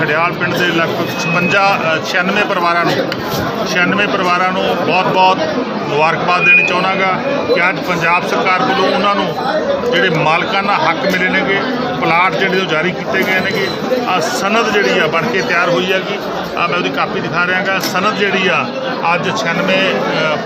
ਖੜਿਆਲ ਪਿੰਡ ਦੇ ਲਗਭਗ 56 ਅ, 96 ਪਰਿਵਾਰਾਂ ਨੂੰ 96 ਪਰਿਵਾਰਾਂ ਨੂੰ ਬਹੁਤ-ਬਹੁਤ ਮੁਬਾਰਕਬਾਦ ਦੇਣੀ ਚਾਹੁੰਦਾਗਾ ਕਿ ਅੱਜ ਪੰਜਾਬ ਸਰਕਾਰ ਵੱਲੋਂ ਉਹਨਾਂ ਨੂੰ ਜਿਹੜੇ ਮਾਲਕਾਨਾ ਹੱਕ ਮਿਲੇ ਨੇਗੇ ਪਲਾਟ ਜਿਹੜੇ ਉਹ ਜਾਰੀ ਕੀਤੇ ਗਏ ਨੇਗੇ ਆ ਸਨਦ ਜਿਹੜੀ ਆ ਬਣ ਕੇ ਤਿਆਰ ਹੋਈ ਹੈਗੀ। ਆ ਮੈਂ ਉਹਦੀ ਕਾਪੀ ਦਿਖਾ ਰਿਹਾਗਾ ਸਨਦ ਜਿਹੜੀ ਆ ਅੱਜ 96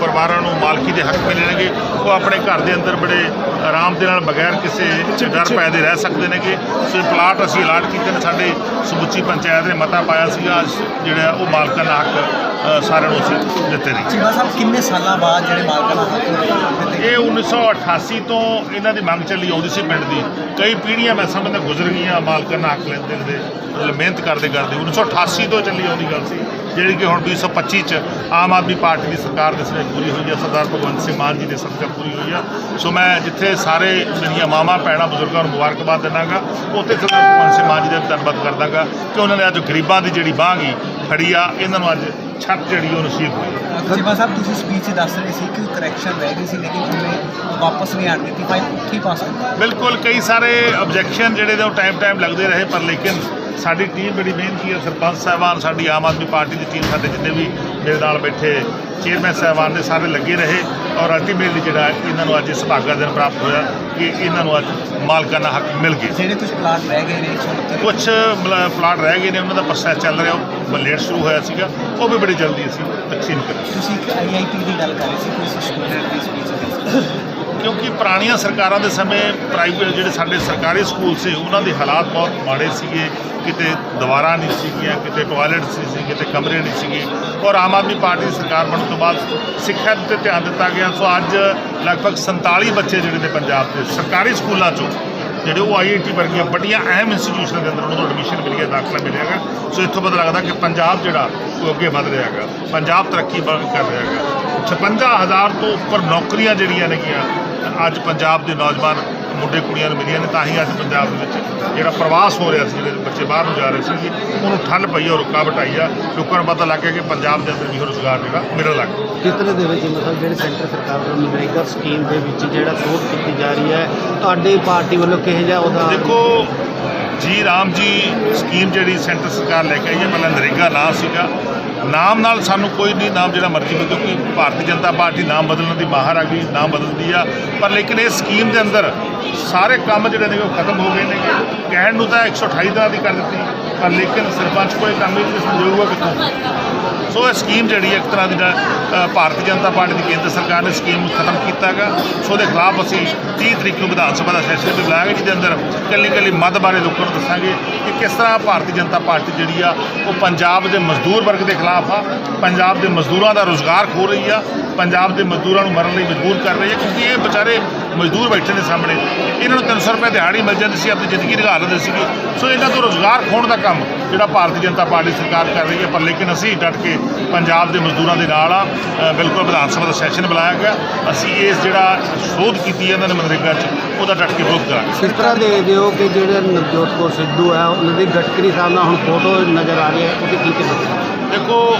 ਪਰਿਵਾਰਾਂ ਨੂੰ ਮਾਲਕੀ ਦੇ ਹੱਕ ਮਿਲੇ ਨੇਗੇ। ਉਹ ਆਪਣੇ ਘਰ ਦੇ ਅੰਦਰ ਬੜੇ ਆਰਾਮ ਦੇ ਨਾਲ ਬਗੈਰ ਕਿਸੇ ਡਰ ਪੈ ਦੇ ਰਹਿ ਸਕਦੇ ਨੇਗੇ ਸੋ ਇਹ ਪਲਾਟ ਅਸੀਂ ਅਲਾਟ ਕੀਤੇ ਨੇ ਸਾਡੇ ਸਮੁੱਚੀ ਪੰਚਾਇਤ ਨੇ ਮਤਾ ਪਾਇਆ ਸੀਗਾ ਜਿਹੜਾ ਉਹ ਮਾਲਕਾਨਾ ਹੱਕ ਅ, ਸਾਰਿਆਂ ਨੂੰ ਅਸੀਂ ਦਿੱਤੇ ਨੇ। ਚੀਮਾ ਸਾਹਿਬ ਕਿੰਨੇ ਸਾਲਾਂ ਬਾਅਦ ਜਿਹੜੇ ਮਾਲਕਾਂ ਦਾ ਹੱਕ ਇਹ 1988 ਤੋਂ ਇਹਨਾਂ ਦੀ ਮੰਗ ਚੱਲੀ ਆਉਂਦੀ ਸੀ ਪਿੰਡ ਦੀ। ਕਈ ਪੀੜ੍ਹੀਆਂ ਮੈਂ ਸਮਝਦਾ ਗੁਜ਼ਰ ਗਈਆਂ ਮਾਲਕਾਨਾ ਹੱਕ ਲੈਂਦੇ ਦੇ ਮਤਲਬ ਮਿਹਨਤ ਕਰਦੇ ਕਰਦੇ 1988 ਤੋਂ ਚੱਲੀ ਆਉਂਦੀ ਗੱਲ ਸੀ। ਜਿਹੜੀ ਕਿ ਹੁਣ 2025 ਚ ਆਮ ਆਦਮੀ ਪਾਰਟੀ ਦੀ ਸਰਕਾਰ ਦੇ ਸਮੇਂ ਪੂਰੀ ਹੋਈ ਹੈ ਸਰਦਾਰ ਭਗਵੰਤ ਸਿੰਘ ਮਾਨ ਜੀ ਦੇ ਸਦਕਾ ਪੂਰੀ ਹੋਈ ਆ। ਸੋ ਮੈਂ ਜਿੱਥੇ ਸਾਰੇ ਮੇਰੀਆਂ ਮਾਵਾਂ ਭੈਣਾਂ ਬਜ਼ੁਰਗਾਂ ਨੂੰ ਮੁਬਾਰਕਬਾਦ ਦਿੰਦਾਗਾ ਉੱਥੇ ਸਰਦਾਰ ਭਗਵੰਤ ਸਿੰਘ ਮਾਨ ਜੀ ਦਾ ਧੰਨਵਾਦ ਕਰਦਾਗਾ ਕਿ ਉਹਨਾਂ ਨੇ ਅੱਜ ਗਰੀਬਾਂ ਦੀ ਜਿਹੜੀ ਬਾਂਹ ਗੀ ਫੜੀ ਆ ਇਹਨਾਂ ਨੂੰ ਅੱਜ ਛੱਤ ਜਿਹੜੀ ਉਹ ਨਸੀਬ ਹੋਈ ਚੀਮਾ ਸਾਹਿਬ ਤੁਸੀਂ ਸਪੀਚ ਦੱਸ ਰਹੇ ਸੀ ਕਿ ਕਰੈਕਸ਼ਨ ਰਹਿ ਗਈ ਸੀ ਲੇਕਿਨ ਉਹਨੇ ਵਾਪਸ ਨਹੀਂ ਆਣ ਦਿੱਤੀ ਫਾਈਲ ਉੱਥੇ ਪਾਸ ਬਿਲਕੁਲ ਕਈ ਸਾਰੇ ਆਬਜੈਕਸ਼ਨ ਜਿਹੜੇ ਨੇ ਉਹ ਟਾਈਮ ਟਾਈਮ ਲੱਗਦੇ ਰਹੇ ਪਰ ਲੇਕਿਨ ਸਾਡੀ ਟੀਮ ਬੜੀ ਮਿਹਨਤੀ ਹੈ ਸਰਪੰਚ ਸਾਹਿਬਾਨ ਸਾਡੀ ਆਮ ਆਦਮੀ ਪਾਰਟੀ ਦੀ ਟੀਮ ਸਾਡੇ ਜਿੰਨੇ ਵੀ ਮੇਰੇ ਨਾਲ ਬੈਠੇ ਚੇਅਰਮੈਨ ਸਾਹਿਬਾਨ ਦੇ ਸਾਰੇ ਲੱਗੇ ਰਹੇ ਔਰ ਅਲਟੀਮੇਟਲੀ ਜਿਹੜਾ ਇਹਨਾਂ ਨੂੰ ਅੱਜ ਇਸ ਭਾਗਾ ਦਿਨ ਪ੍ਰਾਪਤ ਹੋਇਆ ਕਿ ਇਹਨਾਂ ਨੂੰ ਅੱਜ ਮਾਲਕਾਨਾ ਹੱਕ ਮਿਲ ਗਏ ਜਿਹੜੇ ਕੁਝ ਪਲਾਟ ਰਹਿ ਗਏ ਨੇ 169 ਕੁਝ ਪਲਾਟ ਰਹਿ ਗਏ ਨੇ ਉਹਨਾਂ ਦਾ ਪ੍ਰੋਸੈਸ ਚੱਲ ਰਿਹਾ ਉਹ ਲੇਟ ਸ਼ੁਰੂ ਹੋਇਆ ਸੀਗਾ ਉਹ ਵੀ ਬੜੀ ਜਲਦੀ ਅਸੀਂ ਤਕਸੀਮ ਕਰਾਂਗੇ ਤੁਸੀਂ ਇੱਕ ਆਈਆਈਟੀ ਦੀ ਗੱਲ ਕਰ ਰਹੇ ਸੀ ਕੋਈ ਸਟੂਡੈਂਟ ਦੀ ਸਪੀਚ ਕਿਉਂਕਿ ਪੁਰਾਣੀਆਂ ਸਰਕਾਰਾਂ ਦੇ ਸਮੇਂ ਪ੍ਰਾਈਵੇਟ ਜਿਹੜੇ ਸਾਡੇ ਸਰਕਾਰੀ ਸਕੂਲ ਸੀ, ਉਹਨਾਂ ਦੇ ਹਾਲਾਤ ਬਹੁਤ ਮਾੜੇ ਸੀਗੇ। ਕਿਤੇ ਦੀਵਾਰਾਂ ਨਹੀਂ ਸੀਗੀਆਂ, ਕਿਤੇ ਟਾਇਲਟਸ ਨਹੀਂ ਸੀ ਕਿਤੇ ਕਮਰੇ ਨਹੀਂ ਸੀਗੇ। ਔਰ ਆਮ ਆਦਮੀ ਪਾਰਟੀ ਦੀ ਸਰਕਾਰ ਬਣਨ ਤੋਂ ਬਾਅਦ ਸਿੱਖਿਆ ਤੇ ਧਿਆਨ ਦਿੱਤਾ ਗਿਆ। ਸੋ ਅੱਜ ਲਗਭਗ 47 ਬੱਚੇ ਜਿਹੜੇ ਨੇ ਪੰਜਾਬ ਦੇ ਸਰਕਾਰੀ ਸਕੂਲਾਂ ਚੋਂ, ਜਿਹੜੇ ਉਹ ਆਈਆਈਟੀ ਵਰਗੀਆਂ ਵੱਡੀਆਂ ਅਹਿਮ ਇੰਸਟੀਟਿਊਸ਼ਨ ਦੇ ਅੰਦਰ ਉਹਨਾਂ ਨੂੰ ਐਡਮਿਸ਼ਨ ਮਿਲ ਗਿਆ, ਦਾਖਲਾ ਮਿਲਿਆਗਾ ਸੋ ਇੱਥੋਂ ਪਤਾ ਲੱਗਦਾ ਕਿ ਪੰਜਾਬ ਜਿਹੜਾ, ਉਹ ਅੱਗੇ ਵਧ ਰਿਹਾ ਹੈਗਾ। ਪੰਜਾਬ ਤਰੱਕੀ ਕਰ ਰਿਹਾ ਹੈਗਾ। 56000 ਤੋਂ ਉੱਪਰ ਨੌਕਰੀਆਂ ਜਿਹੜੀਆਂ ਨੇਗੀਆਂ ਅੱਜ ਪੰਜਾਬ ਦੇ ਨੌਜਵਾਨ ਮੁੰਡੇ ਕੁੜੀਆਂ ਨੂੰ ਮਿਲੀਆਂ ਨੇ ਤਾਂ ਹੀ ਅੱਜ ਪੰਜਾਬ ਦੇ ਵਿੱਚ ਜਿਹੜਾ ਪ੍ਰਵਾਸ ਹੋ ਰਿਹਾ ਸੀ ਜਿਹੜੇ ਬੱਚੇ ਬਾਹਰ ਨੂੰ ਜਾ ਰਹੇ ਸੀ ਉਹਨੂੰ ਠੱਲ ਪਈ ਔਰ ਰੁਕਾਵਟ ਆਈ ਆ। ਲੋਕਾਂ ਨੂੰ ਪਤਾ ਲੱਗ ਗਿਆ ਕਿ ਪੰਜਾਬ ਦੇ ਅੰਦਰ ਵੀ ਰੁਜ਼ਗਾਰ ਜਿਹੜਾ ਮਿਲਣ ਲੱਗ ਗਿਆ। ਤਰ੍ਹਾਂ ਦੇ ਵਿੱਚ ਮਤਲਬ ਜਿਹੜੇ ਸੈਂਟਰ ਸਰਕਾਰ ਵੱਲੋਂ ਨਰੇਗਾ ਸਕੀਮ ਦੇ ਵਿੱਚ ਜਿਹੜਾ ਛੋਟ ਕੀਤੀ ਜਾ ਰਹੀ ਹੈ ਤੁਹਾਡੀ ਪਾਰਟੀ ਵੱਲੋਂ ਕਿਹੋ ਜਿਹਾ ਉਹਦਾ ਦੇਖੋ ਜੀ ਰਾਮ ਜੀ ਸਕੀਮ ਜਿਹੜੀ ਸੈਂਟਰ ਸਰਕਾਰ ਲੈ ਕੇ ਆਈ ਹੈ ਪਹਿਲਾਂ ਨਰੇਗਾ ਨਾਂ ਸੀਗਾ ਨਾਮ ਨਾਲ ਸਾਨੂੰ ਕੋਈ ਨਹੀਂ, ਨਾਮ ਜਿਹੜਾ ਮਰਜ਼ੀ ਮਿਲ ਕਿਉਂਕਿ ਭਾਰਤੀ ਜਨਤਾ ਪਾਰਟੀ ਨਾਮ ਬਦਲਣ ਦੀ ਮਾਹਰ ਆ ਗਈ, ਨਾਮ ਬਦਲਦੀ ਆ। ਪਰ ਲੇਕਿਨ ਇਹ ਸਕੀਮ ਦੇ ਅੰਦਰ ਸਾਰੇ ਕੰਮ ਜਿਹੜੇ ਨੇ ਉਹ ਖਤਮ ਹੋ ਗਏ ਨੇ। ਕਹਿਣ ਨੂੰ ਤਾਂ 128 ਦਿਨਾਂ ਦੀ ਕਰ ਦਿੱਤੀ, ਪਰ ਲੇਕਿਨ ਸਰਪੰਚ ਕੋਈ ਕੰਮ ਹੀ ਨਹੀਂ ਸੰਜੋਗੂਗਾ ਕਿੱਥੋਂ? ਸੋ ਇਹ ਸਕੀਮ ਜਿਹੜੀ ਹੈ ਇੱਕ ਤਰ੍ਹਾਂ ਦੀ ਭਾਰਤੀ ਜਨਤਾ ਪਾਰਟੀ ਦੀ ਕੇਂਦਰ ਸਰਕਾਰ ਨੇ ਸਕੀਮ ਨੂੰ ਖਤਮ ਕੀਤਾ ਹੈਗਾ। ਸੋ ਉਹਦੇ ਖਿਲਾਫ ਅਸੀਂ 30 ਤਰੀਕ ਨੂੰ ਵਿਧਾਨ ਸਭਾ ਦਾ ਸੈਸ਼ਨ ਵੀ ਬੁਲਾਇਆ ਜਿਹਦੇ ਅੰਦਰ ਕੱਲੀ ਕੱਲੀ ਮੱਦ ਬਾਰੇ ਲੋਕਾਂ ਨੂੰ ਦੱਸਾਂਗੇ ਕਿ ਕਿਸ ਤਰ੍ਹਾਂ ਭਾਰਤੀ ਜਨਤਾ ਪਾਰਟੀ ਜਿਹੜੀ ਆ, ਉਹ ਪੰਜਾਬ ਦੇ ਮਜ਼ਦੂਰ ਵਰਗ ਦੇ ਖਿਲਾਫ ਆ, ਪੰਜਾਬ ਦੇ ਮਜ਼ਦੂਰਾਂ ਦਾ ਰੋਜ਼ਗਾਰ ਖੋ ਰਹੀ ਆ, ਪੰਜਾਬ ਦੇ ਮਜ਼ਦੂਰਾਂ ਨੂੰ ਮਰਨ ਲਈ ਮਜਬੂਰ ਕਰ ਰਹੀ ਹੈ ਕਿਉਂਕਿ ਇਹ ਵਿਚਾਰੇ ਮਜ਼ਦੂਰ ਬੈਠੇ ਨੇ ਸਾਹਮਣੇ। ਇਹਨਾਂ ਨੂੰ 300 ਰੁਪਏ ਦਿਹਾੜੀ ਮਿਲ ਜਾਂਦੀ ਸੀ ਆਪਣੀ ਜ਼ਿੰਦਗੀ ਨਿਭਾ ਲੈਂਦੇ ਸੀਗੇ। ਸੋ ਇਹਨਾਂ ਤੋਂ ਰੋਜ਼ਗਾਰ ਖੋਣ ਦਾ ਕੰਮ ਜਿਹੜਾ ਭਾਰਤੀ ਜਨਤਾ ਪਾਰਟੀ ਸਰਕਾਰ ਕਰ ਰਹੀ ਹੈ ਪਰ ਲੇਕਿਨ ਅਸੀਂ ਡਟ ਕੇ ਪੰਜਾਬ ਦੇ ਮਜ਼ਦੂਰਾਂ ਦੇ ਨਾਲ ਆ। ਬਿਲਕੁਲ ਵਿਧਾਨ ਸਭਾ ਦਾ ਸੈਸ਼ਨ ਬੁਲਾਇਆ ਗਿਆ। ਅਸੀਂ ਇਸ ਜਿਹੜਾ ਸੋਧ ਕੀਤੀ ਹੈ ਇਹਨਾਂ ਨੇ ਮਨਰੇਗਾ 'ਚ ਉਹਦਾ ਡਟ ਕੇ ਵਿਰੋਧ ਕਰਾਂਗੇ। ਕਿਸ ਤਰ੍ਹਾਂ ਦੇਖਦੇ ਹੋ ਕਿ ਜਿਹੜੇ ਨਵਜੋਤ ਕੌਰ ਸਿੱਧੂ ਹੈ ਉਹਨਾਂ ਦੀ ਗਟਕਰੀ ਸਾਹਿਬ ਨਾਲ ਹੁਣ ਫੋਟੋ ਨਜ਼ਰ ਆ ਰਹੀ ਹੈ ਉਹਦੇ ਕੀ ਕਹਿਣਾ ਦੇਖੋ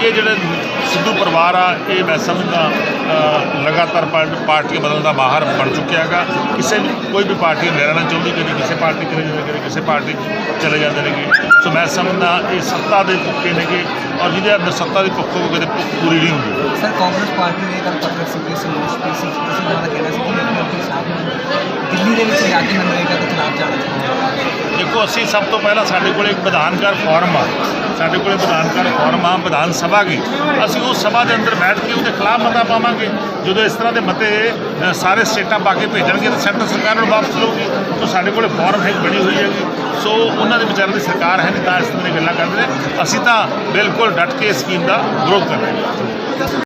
ਇਹ ਜਿਹੜੇ ਸਿੱਧੂ ਪਰਿਵਾਰ ਆ ਇਹ ਮੈਂ ਸਮਝਦਾ ਲਗਾਤਾਰ ਪਾਰ- ਪਾਰਟੀਆਂ ਬਦਲਣ ਦਾ ਮਾਹਰ ਬਣ ਚੁੱਕਿਆ ਹੈਗਾ। ਕਿਸੇ ਵੀ ਕੋਈ ਵੀ ਪਾਰਟੀ ਨਹੀਂ ਰਹਿਣਾ ਚਾਹੁੰਦੀ ਕਦੇ ਕਿਸੇ ਪਾਰਟੀ ਚਲੇ ਜਾਂਦੇ ਕਦੇ ਕਿਸੇ ਪਾਰਟੀ ਚਲੇ ਜਾਂਦੇ ਨੇਗੇ। ਸੋ ਮੈਂ ਸਮਝਦਾ ਇਹ ਸੱਤਾ ਦੇ ਭੁੱਖੇ ਨੇਗੇ ਔਰ ਜਿਹਦੇ ਅੰਦਰ ਸੱਤਾ ਦੀ ਭੁੱਖ ਹੋਵੇ ਕਦੇ ਭੁੱਖ ਪੂਰੀ ਨਹੀਂ ਹੁੰਦੀ। ਸਰ ਕਾਂਗਰਸ ਪਾਰਟੀ ਨੇ ਕੱਲ ਪੱਤਰ ਸੀ ਕਿ ਸੰਤੋਸ਼ ਪੀਸੀ ਤੁਸੀਂ ਦਾ ਕਹਿਣਾ ਸੀ ਕਿ ਮੁੱਖ ਸਾਹਿਬ ਨੂੰ ਦਿੱਲੀ ਦੇ ਵਿੱਚ ਜਾ ਕੇ ਨਰੇਗਾ ਦੇ ਖਿਲਾਫ ਜਾਣਾ ਚਾਹੁੰਦੇ ਦੇਖੋ ਅਸੀਂ ਸਭ ਤੋਂ ਪਹਿਲਾਂ ਸਾਡੇ ਕੋਲ ਇੱਕ ਵਿਧਾਨਕਾਰ ਫੋਰਮ ਆ। ਸਾਡੇ ਕੋਲ ਵਿਧਾਨਕਾਰ ਫੋਰਮ ਆ? ਵਿਧਾਨ ਸਭਾ ਗਈ ਅਸੀਂ ਉਸ ਸਭਾ ਦੇ ਅੰਦਰ ਬੈਠ ਕੇ ਉਹਦੇ ਖਿਲਾਫ ਮਤਾ ਪਾਵਾਂਗੇ। ਜਦੋਂ ਇਸ ਤਰ੍ਹਾਂ ਦੇ ਮਤੇ ਸਾਰੇ ਸਟੇਟਾਂ ਪਾ ਕੇ ਭੇਜਣਗੇ ਤਾਂ ਸੈਂਟਰ ਸਰਕਾਰ ਨੂੰ ਵਾਪਸ ਲਊਗੀ। ਸੋ ਸਾਡੇ ਕੋਲ ਫੋਰਮ ਹੈ ਬਣੀ ਹੋਈ ਹੈਗੀ। ਸੋ ਉਹਨਾਂ ਦੇ ਵਿਚਾਰ ਦੀ ਸਰਕਾਰ ਹੈ ਨਹੀਂ ਤਾਂ ਇਸ ਤਰ੍ਹਾਂ ਦੀਆਂ ਗੱਲਾਂ ਕਰਦੇ ਨੇ। ਅਸੀਂ ਤਾਂ ਬਿਲਕੁਲ ਡਟ ਕੇ ਇਸ ਸਕੀਮ ਦਾ ਵਿਰੋਧ ਕਰ ਰਹੇ ਹਾਂ।